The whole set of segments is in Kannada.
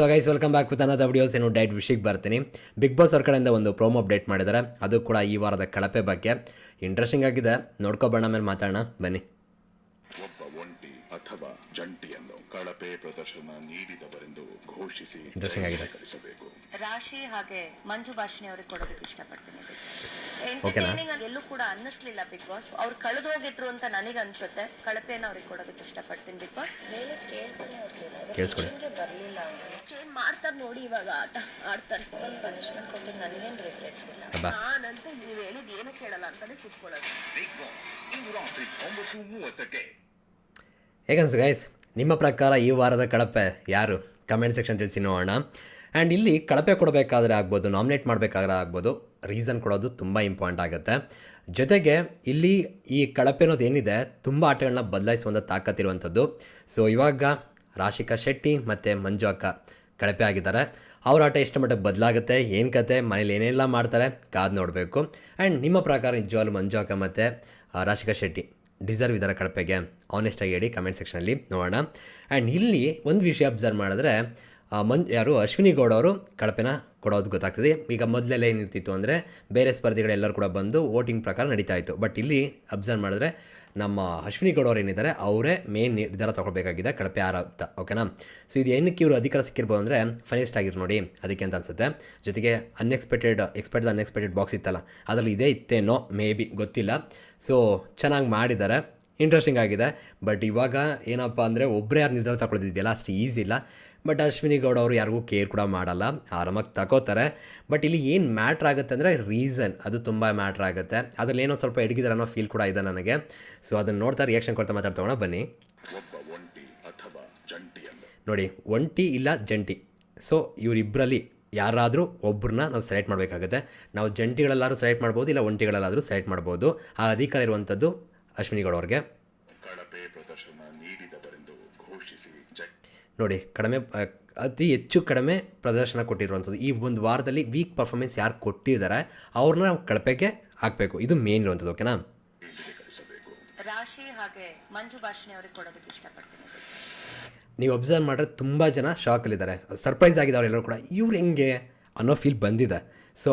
So guys welcome back with ಅನ್ನೋದು ವಿಡಿಯೋಸ್ ಏನು ಡೈಟ್ ವಿಷಯಕ್ಕೆ ಬರ್ತೀನಿ. ಬಿಗ್ ಬಾಸ್ ಅವ್ರ ಕಡೆಯಿಂದ ಒಂದು ಪ್ರೋಮೋ ಅಪ್ಡೇಟ್ ಮಾಡಿದ್ದಾರೆ ಅದು ಕೂಡ ಈ ವಾರದ ಕಳಪೆ ಬಗ್ಗೆ. ಇಂಟ್ರೆಸ್ಟಿಂಗ್ ಆಗಿದೆ. ನೋಡ್ಕೊಬೋಣ ಮೇಲೆ ಮಾತಾಡೋಣ. ಬನ್ನಿ. ಅಥವಾ ಜಂಟಿಯನ್ನು ಕಳಪೆ ಪ್ರದರ್ಶನ ನೀಡಿದವರೆಂದು ಘೋಷಿಸಿ ಕಳಿಸಬೇಕು ರಾಶಿ ಹಾಗೆ ಮಂಜು ಭಾಷಣೆ ಅವ್ರಿಗೆ ಕೊಡೋದಕ್ಕೆ ಇಷ್ಟಪಡ್ತೀನಿ ಬಿಗ್ ಬಾಸ್? ಎಂಟರ್ಟೈನಿಂಗ್ ಎಲ್ಲೂ ಕೂಡ ಅನ್ನಿಸ್ಲಿಲ್ಲ ಬಿಗ್ ಬಾಸ್. ಅವ್ರು ಕಳೆದು ಹೋಗಿದ್ರು ಅಂತ ನನಗೆ ಅನ್ಸುತ್ತೆ. ಕಳಪೆನ ಅವ್ರಿಗೆ ಕೊಡೋದಕ್ಕೆ ಇಷ್ಟಪಡ್ತೀನಿ ಬಿಗ್ ಬಾಸ್. ಮೇಲೆ ಕೇಳ್ತಾನೆ ಬರಲಿಲ್ಲ. ಬರ್ಲಿಲ್ಲ ಚೇಂಜ್ ಮಾಡ್ತಾರೆ ನೋಡಿ ಇವಾಗ ಆಟ ಆಡ್ತಾರೆ. ಒಂದು ಪನಿಷ್ಮೆಂಟ್ ಕೊಟ್ಟು ನನಗೇನು ರಿಗ್ರೆಟ್ಸ್ ಇಲ್ಲ. ನಾನಂತೂ ನೀವು ಹೇಳಿದ ಏನು ಕೇಳಲ್ಲ ಅಂತಾನೆ ಕೂತ್ಕೊಳ್ಳೋದು. Big boss. ಇಂದು ರಾತ್ರಿ ಒಂಬತ್ತು ಮೂವತ್ತಕ್ಕೆ ಹೇಗನ್ಸು ಗೈಸ್ ನಿಮ್ಮ ಪ್ರಕಾರ ಈ ವಾರದ ಕಳಪೆ ಯಾರು? ಕಮೆಂಟ್ ಸೆಕ್ಷನ್ ತಿಳಿಸಿ ನೋಡೋಣ. ಆ್ಯಂಡ್ ಇಲ್ಲಿ ಕಳಪೆ ಕೊಡಬೇಕಾದ್ರೆ ಆಗ್ಬೋದು ನಾಮಿನೇಟ್ ಮಾಡಬೇಕಾದ್ರೆ ಆಗ್ಬೋದು ರೀಸನ್ ಕೊಡೋದು ತುಂಬ ಇಂಪಾರ್ಟೆಂಟ್ ಆಗುತ್ತೆ. ಜೊತೆಗೆ ಇಲ್ಲಿ ಈ ಕಳಪೆ ಅನ್ನೋದು ಏನಿದೆ, ತುಂಬ ಆಟಗಳನ್ನ ಬದಲಾಯಿಸುವಂಥ ತಾಕತ್ತಿರುವಂಥದ್ದು ಸೊ ಇವಾಗ ರಾಶಿಕಾ ಶೆಟ್ಟಿ ಮತ್ತು ಮಂಜು ಅಕ್ಕ ಕಳಪೆ ಆಗಿದ್ದಾರೆ. ಅವ್ರ ಆಟ ಎಷ್ಟು ಮಟ್ಟಿಗೆ ಬದಲಾಗುತ್ತೆ, ಏನು ಕತೆ, ಮನೇಲಿ ಏನೆಲ್ಲ ಮಾಡ್ತಾರೆ, ಕಾದು ನೋಡಬೇಕು. ಆ್ಯಂಡ್ ನಿಮ್ಮ ಪ್ರಕಾರ ನಿಜವಾಗ್ಲೂ ಮಂಜು ಅಕ್ಕ ಮತ್ತು ರಾಶಿಕಾ ಶೆಟ್ಟಿ? ಡಿಸರ್ವ್ ಇದ್ದಾರೆ ಕಳಪೆಗೆ. ಆನೆಸ್ಟಾಗಿ ಹೇಳಿ ಕಮೆಂಟ್ ಸೆಕ್ಷನಲ್ಲಿ ನೋಡೋಣ. ಆ್ಯಂಡ್ ಇಲ್ಲಿ ಒಂದು ವಿಷಯ ಅಬ್ಸರ್ವ್ ಮಾಡಿದ್ರೆ ಮನ್ ಯಾರು, ಅಶ್ವಿನಿ ಗೌಡ ಅವರು ಕಳಪೆನ ಕೊಡೋದು ಗೊತ್ತಾಗ್ತದೆ. ಈಗ ಮೊದಲೆಲ್ಲ ಏನಿರ್ತಿತ್ತು ಅಂದರೆ, ಬೇರೆ ಸ್ಪರ್ಧಿಗಳೆಲ್ಲರೂ ಕೂಡ ಬಂದು ವೋಟಿಂಗ್ ಪ್ರಕಾರ ನಡೀತಾ ಇತ್ತು. ಬಟ್ ಇಲ್ಲಿ ಅಬ್ಸರ್ವ್ ಮಾಡಿದ್ರೆ ನಮ್ಮ ಅಶ್ವಿನಿ ಗೌಡ ಅವ್ರು ಏನಿದ್ದಾರೆ, ಅವರೇ ಮೇನ್ ನಿರ್ಧಾರ ತಗೊಳ್ಬೇಕಾಗಿದೆ ಕಳಪೆ ಆರ ಅಂತ ಓಕೆನಾ ಸೊ ಇದು ಏನಕ್ಕೆ ಇವರು ಅಧಿಕಾರ ಸಿಕ್ಕಿರ್ಬೋದು ಅಂದರೆ ಫನಿಸ್ಟ್ ಆಗಿರು ನೋಡಿ, ಅದಕ್ಕೆ ಅಂತ ಅನ್ಸುತ್ತೆ. ಜೊತೆಗೆ ಅನ್ಎಕ್ಸ್ಪೆಕ್ಟೆಡ್ ಎಕ್ಸ್ಪೆಕ್ಟೆಡ್ ಅನ್ಎಕ್ಸ್ಪೆಕ್ಟೆಡ್ ಬಾಕ್ಸ್ ಇತ್ತಲ್ಲ, ಅದರಲ್ಲಿ ಇದೇ ಇತ್ತೇನೋ ಮೇ ಬಿ ಗೊತ್ತಿಲ್ಲ. ಸೊ ಚೆನ್ನಾಗಿ ಮಾಡಿದ್ದಾರೆ ಇಂಟ್ರೆಸ್ಟಿಂಗ್ ಆಗಿದೆ. ಬಟ್ ಇವಾಗ ಏನಪ್ಪ ಅಂದರೆ ಒಬ್ಬರೇ ಯಾರು ನಿರ್ಧಾರ ತಗೊಳ್ಳೋದಿದೆಯಲ್ಲ ಅಷ್ಟು ಈಸಿ ಇಲ್ಲ. ಬಟ್ ಅಶ್ವಿನಿ ಗೌಡ ಅವರು ಯಾರಿಗೂ ಕೇರ್ ಕೂಡ ಮಾಡಲ್ಲ. ಆರಾಮಾಗಿ ತಗೋತಾರೆ ಬಟ್ ಇಲ್ಲಿ ಏನು ಮ್ಯಾಟ್ರ್ ಆಗುತ್ತೆ ಅಂದರೆ ರೀಸನ್ ಅದು ತುಂಬ ಮ್ಯಾಟ್ರ್ ಆಗುತ್ತೆ. ಅದರಲ್ಲಿ ಏನೋ ಸ್ವಲ್ಪ ಎಡಗಿದಾರೆ ಅನ್ನೋ ಫೀಲ್ ಕೂಡ ಇದೆ ನನಗೆ. ಸೊ ಅದನ್ನು ನೋಡ್ತಾ ರಿಯಾಕ್ಷನ್ ಕೊಡ್ತಾ ಮಾತಾಡ್ತೋಣ ಬನ್ನಿ. ನೋಡಿ, ಒಂಟಿ ಇಲ್ಲ ಜಂಟಿ. ಸೊ ಇವರಿಬ್ಬರಲ್ಲಿ ಯಾರಾದರೂ ಒಬ್ಬರನ್ನ ನಾವು ಸೆಲೆಕ್ಟ್ ಮಾಡಬೇಕಾಗುತ್ತೆ. ನಾವು ಜಂಟಿಗಳಲ್ಲಾದ್ರೂ ಸೆಲೆಕ್ಟ್ ಮಾಡ್ಬೋದು, ಇಲ್ಲ ಒಂಟಿಗಳಲ್ಲಾದರೂ ಸೆಲೆಕ್ಟ್ ಮಾಡ್ಬೋದು. ಆ ಅಧಿಕಾರ ಇರುವಂಥದ್ದು ಅಶ್ವಿನಿ ಗೌಡ ಅವ್ರಿಗೆ. ನೋಡಿ ಕಡಿಮೆ ಅತಿ ಹೆಚ್ಚು ಕಡಿಮೆ ಪ್ರದರ್ಶನ ಕೊಟ್ಟಿರುವಂಥದ್ದು. ಈ ಒಂದು ವಾರದಲ್ಲಿ ವೀಕ್ ಪರ್ಫಾರ್ಮೆನ್ಸ್ ಯಾರು ಕೊಟ್ಟಿದ್ದಾರೆ ಅವ್ರನ್ನ ನಾವು ಕಳಪೆಗೆ ಹಾಕಬೇಕು. ಇದು ಮೇನ್ ಇರುವಂಥದ್ದು ಓಕೆನಾ ರಾಶಿ ಹಾಗೆ ಮಂಜು ಭಾಷಣೆ ಅವ್ರಿಗೆ ಕೊಡೋದಕ್ಕೆ ಇಷ್ಟಪಡ್ತೀನಿ. ನೀವು ಅಬ್ಸರ್ವ್ ಮಾಡಿದ್ರೆ ತುಂಬ ಜನ ಶಾಕಲ್ಲಿದ್ದಾರೆ ಸರ್ಪ್ರೈಸ್ ಆಗಿದೆ ಎಲ್ಲರೂ ಕೂಡ. ಇವ್ರು ಹೆಂಗೆ ಅನ್ನೋ ಫೀಲ್ ಬಂದಿದೆ. ಸೊ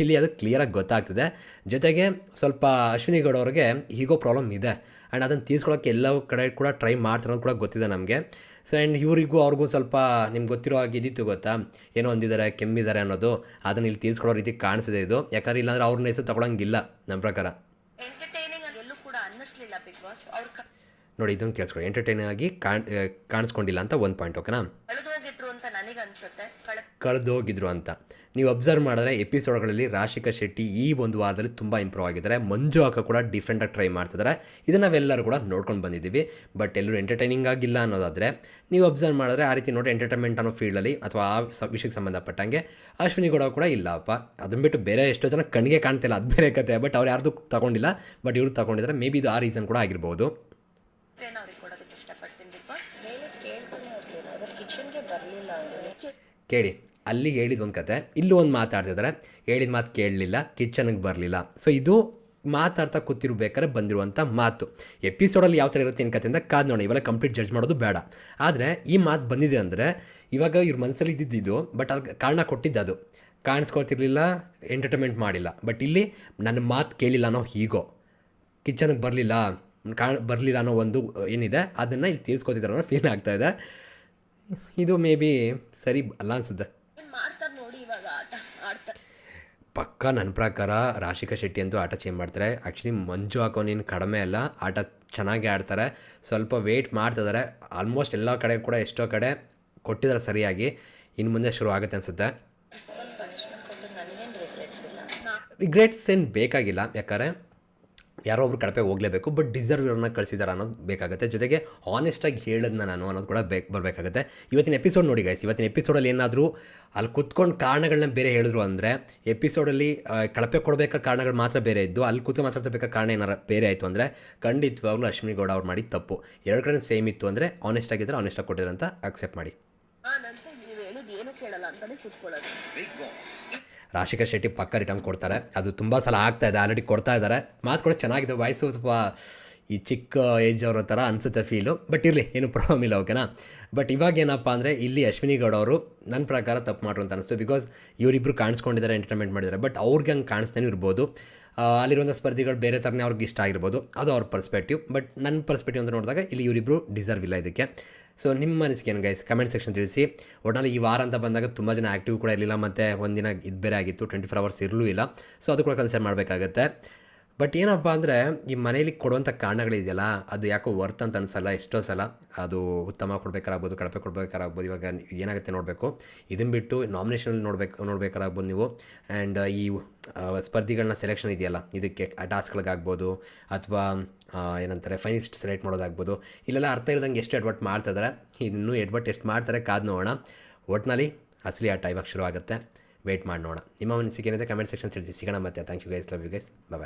ಇಲ್ಲಿ ಅದು ಕ್ಲಿಯರಾಗಿ ಗೊತ್ತಾಗ್ತಿದೆ. ಜೊತೆಗೆ ಸ್ವಲ್ಪ ಅಶ್ವಿನಿ ಗೌಡ ಅವ್ರಿಗೆ ಹೀಗೋ ಪ್ರಾಬ್ಲಮ್ ಇದೆ. ಆ್ಯಂಡ್ ಅದನ್ನು ತೀರ್ಸ್ಕೊಳ್ಳೋಕ್ಕೆ ಎಲ್ಲ ಕಡೆ ಕೂಡ ಟ್ರೈ ಮಾಡ್ತಿರೋದು ಕೂಡ ಗೊತ್ತಿದೆ ನಮಗೆ. ಸೊ ಆ್ಯಂಡ್ ಇವರಿಗೂ ಅವ್ರಿಗೂ ಸ್ವಲ್ಪ ನಿಮ್ಗೆ ಗೊತ್ತಿರೋ ಹಾಗೆ ಇದಿತ್ತು ಗೊತ್ತಾ? ಏನೋ ಒಂದಿದ್ದಾರೆ ಕೆಮ್ಮಿದ್ದಾರೆ ಅನ್ನೋದು. ಅದನ್ನು ಇಲ್ಲಿ ತೀರ್ಸ್ಕೊಳ್ಳೋ ರೀತಿ ಕಾಣಿಸಿದೆ ಇದು. ಯಾಕಂದ್ರೆ ಇಲ್ಲಾಂದ್ರೆ ಅವ್ರನ್ನ ಹೆಸರು ತಗೊಳಂಗಿಲ್ಲ ನಮ್ಮ ಪ್ರಕಾರ. ಎಂಟರ್ಟೈನಿಂಗ್ ನೋಡಿ ಇದನ್ನು ಕೇಳಿಸ್ಕೊಳ್ಳಿ. ಎಂಟರ್ಟೈನ್ ಆಗಿ ಕಾಣ್ ಕಾಣಿಸ್ಕೊಂಡಿಲ್ಲ ಅಂತ ಒಂದು ಪಾಯಿಂಟ್ ಓಕೆನಾ ಕಳೆದು ಹೋಗಿದ್ರು ಅಂತ. ನೀವು ಅಬ್ಸರ್ವ್ ಮಾಡಿದ್ರೆ ಎಪಿಸೋಡ್ಗಳಲ್ಲಿ ರಾಶಿಕಾ ಶೆಟ್ಟಿ ಈ ಒಂದು ವಾರದಲ್ಲಿ ತುಂಬ ಇಂಪ್ರೂವ್ ಆಗಿದ್ದಾರೆ. ಮಂಜು ಹಾಕ ಕೂಡ ಡಿಫ್ರೆಂಟಾಗಿ ಟ್ರೈ ಮಾಡ್ತಿದ್ದಾರೆ. ಇದನ್ನು ನಾವೆಲ್ಲರೂ ಕೂಡ ನೋಡ್ಕೊಂಡು ಬಂದಿದ್ದೀವಿ. ಬಟ್ ಎಲ್ಲರೂ ಎಂಟರ್ಟೈನಿಂಗ್ ಆಗಿಲ್ಲ ಅನ್ನೋದಾದರೆ ನೀವು ಅಬ್ಸರ್ವ್ ಮಾಡಿದ್ರೆ ಆ ರೀತಿ ನೋಡಿ ಎಂಟರ್ಟೈನ್ಮೆಂಟ್ ಅನ್ನೋ ಫೀಲ್ಡಲ್ಲಿ ಅಥವಾ ಆ ವಿಷಯಕ್ಕೆ ಸಂಬಂಧಪಟ್ಟಂಗೆ ಅಶ್ವಿನಿ ಗೌಡ ಕೂಡ ಇಲ್ಲಪ್ಪ ಅದನ್ನು ಬಿಟ್ಟು ಬೇರೆ ಎಷ್ಟೋ ಜನ ಕಣ್ಣಿಗೆ ಕಾಣ್ತಿಲ್ಲ. ಅದು ಬೇರೆ ಕತೆ. ಬಟ್ ಅವ್ರು ಯಾರ್ದು ತಗೊಂಡಿಲ್ಲ. ಬಟ್ ಇವ್ರು ತಗೊಂಡಿದ್ದಾರೆ ಮೇ ಬಿ ಇದು ಆ ರೀಸನ್ ಕೂಡ ಆಗಿರ್ಬೋದು ಏನು ಅವ್ರಿಗೆ ಕೊಡೋದಕ್ಕೆ ಇಷ್ಟಪಡ್ತೀನಿ ಬಿಗ್ ಬಾಸ್ ಮೇಲೆ ಕೇಳ್ತಾನೆ ಇರಲಿಲ್ಲ ಬರಲಿಲ್ಲ ಕೇಳಿ, ಅಲ್ಲಿ ಹೇಳಿದ ಒಂದು ಕತೆ, ಇಲ್ಲೂ ಒಂದು ಮಾತಾಡ್ತಿದ್ದಾರೆ ಹೇಳಿದ ಮಾತು ಕೇಳಲಿಲ್ಲ ಕಿಚನ್ಗೆ ಬರಲಿಲ್ಲ. ಸೊ ಇದು ಮಾತಾಡ್ತಾ ಕೂತಿರ್ಬೇಕಾದ್ರೆ ಬಂದಿರುವಂಥ ಮಾತು. ಎಪಿಸೋಡಲ್ಲಿ ಯಾವ ಥರ ಇರುತ್ತೆ ಏನು ಕತೆ ಅಂತ ಕಾದು ನೋಡಿ ಇವೆಲ್ಲ ಕಂಪ್ಲೀಟ್ ಜಡ್ಜ್ ಮಾಡೋದು ಬೇಡ. ಆದರೆ, ಈ ಮಾತು ಬಂದಿದೆ ಅಂದರೆ, ಇವಾಗ ಇವ್ರ ಮನಸ್ಸಲ್ಲಿ ಇದ್ದಿದ್ದು ಬಟ್ ಅಲ್ಲಿ ಕಾರಣ ಕೊಟ್ಟಿದ್ದು ಅದು. ಕಾಣಿಸ್ಕೊಳ್ತಿರ್ಲಿಲ್ಲ ಎಂಟರ್ಟೈನ್ಮೆಂಟ್ ಮಾಡಿಲ್ಲ. ಬಟ್ ಇಲ್ಲಿ ನನ್ನ ಮಾತು ಕೇಳಿಲ್ಲ ಅನ್ನೋ ಹೀಗೋ. ಕಿಚನ್ಗೆ ಬರಲಿಲ್ಲ, ಕಾಣ್ ಬರಲಿಲ್ಲ ಅನ್ನೋ ಒಂದು ಏನಿದೆ, ಅದನ್ನು ಇಲ್ಲಿ ತೀರಿಸ್ಕೊತಿದ್ದಾರೆ ಅನ್ನೋ ಫೀಲ್ ಆಗ್ತಾ ಇದೆ ಮೇ ಬಿ ಸರಿ ಅಲ್ಲ ಅನ್ಸುತ್ತೆ. ಪಕ್ಕ ನನ್ನ ಪ್ರಕಾರ ರಾಶಿಕಾ ಶೆಟ್ಟಿ ಅಂತೂ ಆಟ ಚೇಂಜ್ ಮಾಡ್ತಾರೆ. ಆ್ಯಕ್ಚುಲಿ ಮಂಜು ಹಾಕೋನೇನು ಕಡಿಮೆ ಅಲ್ಲ ಆಟ ಚೆನ್ನಾಗಿ ಆಡ್ತಾರೆ. ಸ್ವಲ್ಪ ವೆಯ್ಟ್ ಮಾಡ್ತಿದ್ದಾರೆ ಆಲ್ಮೋಸ್ಟ್ ಎಲ್ಲ ಕಡೆ ಕೂಡ ಎಷ್ಟೋ ಕಡೆ ಕೊಟ್ಟಿದ್ದಾರೆ ಸರಿಯಾಗಿ. ಇನ್ನು ಮುಂದೆ ಶುರು ಆಗುತ್ತೆ ಅನಿಸುತ್ತೆ. ರಿಗ್ರೆಟ್ಸ್ ಏನು ಬೇಕಾಗಿಲ್ಲ. ಯಾಕಂದರೆ ಯಾರೋ ಒಬ್ರು ಕಳಪೆ ಹೋಗಲೇಬೇಕು ಬಟ್ ಡಿಸರ್ವ್ ಇವ್ರನ್ನ ಕಳಿಸಿದಾರೆ ಅನ್ನೋದು ಬೇಕಾಗುತ್ತೆ. ಜೊತೆಗೆ ಹಾನೆಸ್ಟಾಗಿ ಹೇಳಿದ್ನ ನಾನು ಅನ್ನೋದು ಕೂಡ ಬೇಕು ಬರಬೇಕಾಗುತ್ತೆ. ಇವತ್ತಿನ ಎಪಿಸೋಡ್ ನೋಡಿ ಗೈಸ್ ಇವತ್ತಿನ ಎಪಿಸೋಡಲ್ಲಿ ಏನಾದರೂ ಅಲ್ಲಿ ಕುತ್ಕೊಂಡು ಕಾರಣಗಳನ್ನ ಬೇರೆ ಹೇಳಿದ್ರು ಅಂದರೆ ಎಪಿಸೋಡಲ್ಲಿ ಕಳಪೆ ಕೊಡಬೇಕಾದ ಕಾರಣಗಳು ಮಾತ್ರ ಬೇರೆ ಇದ್ದು ಅಲ್ಲಿ ಕೂತ್ಕೊಂಡು ಮಾತಾಡ್ತಿರ್ಬೇಕಾದ ಕಾರಣ ಏನಾರು ಬೇರೆ ಆಯಿತು ಅಂದರೆ ಖಂಡಿತವಾಗ್ಲೂ ಅಶ್ವಿನಿ ಗೌಡ ಅವ್ರು ಮಾಡಿ ತಪ್ಪು. ಎರಡು ಕಡೆ ಸೇಮ್ ಇತ್ತು ಅಂದರೆ ಆನೆಸ್ಟ್ ಆಗಿದ್ದರೆ ಆನೆಸ್ಟಾಗಿ ಕೊಟ್ಟಿದ್ರು ಅಂತ ಅಕ್ಸೆಪ್ಟ್ ಮಾಡಿ. ರಾಶಿಕಾ ಶೆಟ್ಟಿ ಪಕ್ಕ ರಿಟರ್ನ್ ಕೊಡ್ತಾರೆ. ಅದು ತುಂಬ ಸಲ ಆಗ್ತಾ ಇದೆ ಆಲ್ರೆಡಿ ಕೊಡ್ತಾ ಇದ್ದಾರೆ. ಮಾತು ಕೂಡ ಚೆನ್ನಾಗಿದೆ ವಾಯ್ಸು ಸ್ವಲ್ಪ ಈ ಚಿಕ್ಕ ಏಜ್ ಅವರ ಥರ ಅನಿಸುತ್ತೆ ಫೀಲು ಬಟ್ ಇರಲಿ, ಏನು ಪ್ರಾಬ್ಲಮ್ ಇಲ್ಲ ಓಕೆನಾ ಬಟ್ ಇವಾಗ ಏನಪ್ಪ ಅಂದರೆ, ಇಲ್ಲಿ ಅಶ್ವಿನಿ ಗೌಡ ಅವರು ನನ್ನ ಪ್ರಕಾರ ತಪ್ಪು ಮಾಡ್ರು ಅಂತ ಅನಿಸ್ತು. ಬಿಕಾಸ್ ಇವರಿಬ್ಬರು ಕಾಣಿಸ್ಕೊಂಡಿದ್ದಾರೆ ಎಂಟರ್ಟೈನ್ಮೆಂಟ್ ಮಾಡಿದ್ದಾರೆ. ಬಟ್ ಅವ್ರಿಗೆ ಹಂಗೆ ಕಾಣಿಸ್ತಾನೆ ಇರ್ಬೋದು. ಅಲ್ಲಿರುವಂಥ ಸ್ಪರ್ಧಿಗಳು ಬೇರೆ ಥರನೇ ಅವ್ರಿಗೆ ಇಷ್ಟ ಆಗಿರ್ಬೋದು. ಅದು ಅವ್ರ ಪರ್ಸ್ಪೆಕ್ಟಿವ್ ಬಟ್ ನನ್ನ ಪರ್ಸ್ಪೆಕ್ಟಿವ್ ಅಂತ ನೋಡಿದಾಗ, ಇಲ್ಲಿ ಇವರಿಬ್ಬರು ಡಿಸರ್ವ್ ಇಲ್ಲ ಇದಕ್ಕೆ. ಸೊ ನಿಮ್ಮ ಅನಿಸಿಕೆ ಏನು ಗೈಸ್ ಕಮೆಂಟ್ ಸೆಕ್ಷನ್ ತಿಳಿಸಿ. ಒಟ್ನಲ್ಲಿ ಈ ವಾರ ಅಂತ ಬಂದಾಗ ತುಂಬ ಜನ ಆ್ಯಕ್ಟಿವ್ ಕೂಡ ಇರಲಿಲ್ಲ ಮತ್ತು ಒಂದಿನ ಇದು ಬೇರೆ ಆಗಿತ್ತು. ಟ್ವೆಂಟಿ ಫೋರ್ ಅವರ್ಸ್ ಇರಲೂ ಇಲ್ಲ. ಸೊ ಅದು ಕೂಡ ಕನ್ಸಿಡರ್ ಮಾಡಬೇಕಾಗತ್ತೆ. ಬಟ್ ಏನಪ್ಪ ಅಂದರೆ, ಈ ಮನೇಲಿ ಕೊಡುವಂಥ ಕಾರಣಗಳಿದೆಯಲ್ಲ, ಅದು ಯಾಕೋ ವರ್ತ್ ಅಂತ ಅನಿಸಲ್ಲ, ಎಷ್ಟೋ ಸಲ. ಅದು ಉತ್ತಮ ಕೊಡಬೇಕಾಗ್ಬೋದು, ಕಳಪೆ ಕೊಡಬೇಕಾಗ್ಬೋದು. ಇವಾಗ ಏನಾಗುತ್ತೆ ನೋಡಬೇಕು. ಇದನ್ನು ಬಿಟ್ಟು ನಾಮಿನೇಷನಲ್ಲಿ ನೋಡಬೇಕು ನೋಡ್ಬೇಕಾರಾಗ್ಬೋದು ನೀವು. ಆ್ಯಂಡ್ ಈ ಸ್ಪರ್ಧಿಗಳನ್ನ ಸೆಲೆಕ್ಷನ್ ಇದೆಯಲ್ಲ, ಇದಕ್ಕೆ ಟಾಸ್ಕ್ಗಳಿಗಾಗ್ಬೋದು ಅಥವಾ ಏನಂತಾರೆ ಫೈನಿಸ್ಟ್ ಸೆಲೆಕ್ಟ್ ಮಾಡೋದಾಗ್ಬೋದು. ಇಲ್ಲೆಲ್ಲ ಅರ್ಥ ಇರೋದಂಗೆ ಎಷ್ಟು ಎಡ್ವರ್ಟ್ ಮಾಡ್ತಿದ್ದಾರೆ ಇನ್ನೂ ಎಡ್ವರ್ಟ್ ಎಷ್ಟು ಮಾಡ್ತಾರೆ ಕಾದು ನೋಡೋಣ. ಒಟ್ಟಿನಲ್ಲಿ ಅಸಲಿ ಆಟ ಇವಾಗ ಶುರು ಆಗುತ್ತೆ ವೆಯ್ಟ್ ಮಾಡಿ ನೋಡೋಣ. ನಿಮ್ಮ ಅನಿಸಿಕೆ ಏನಿದೆ ಕಮೆಂಟ್ ಸೆಕ್ಷನ್ ತಿಳಿಸಿ. ಸಿಗೋಣ ಮತ್ತೆ. Thank you guys love you guys bye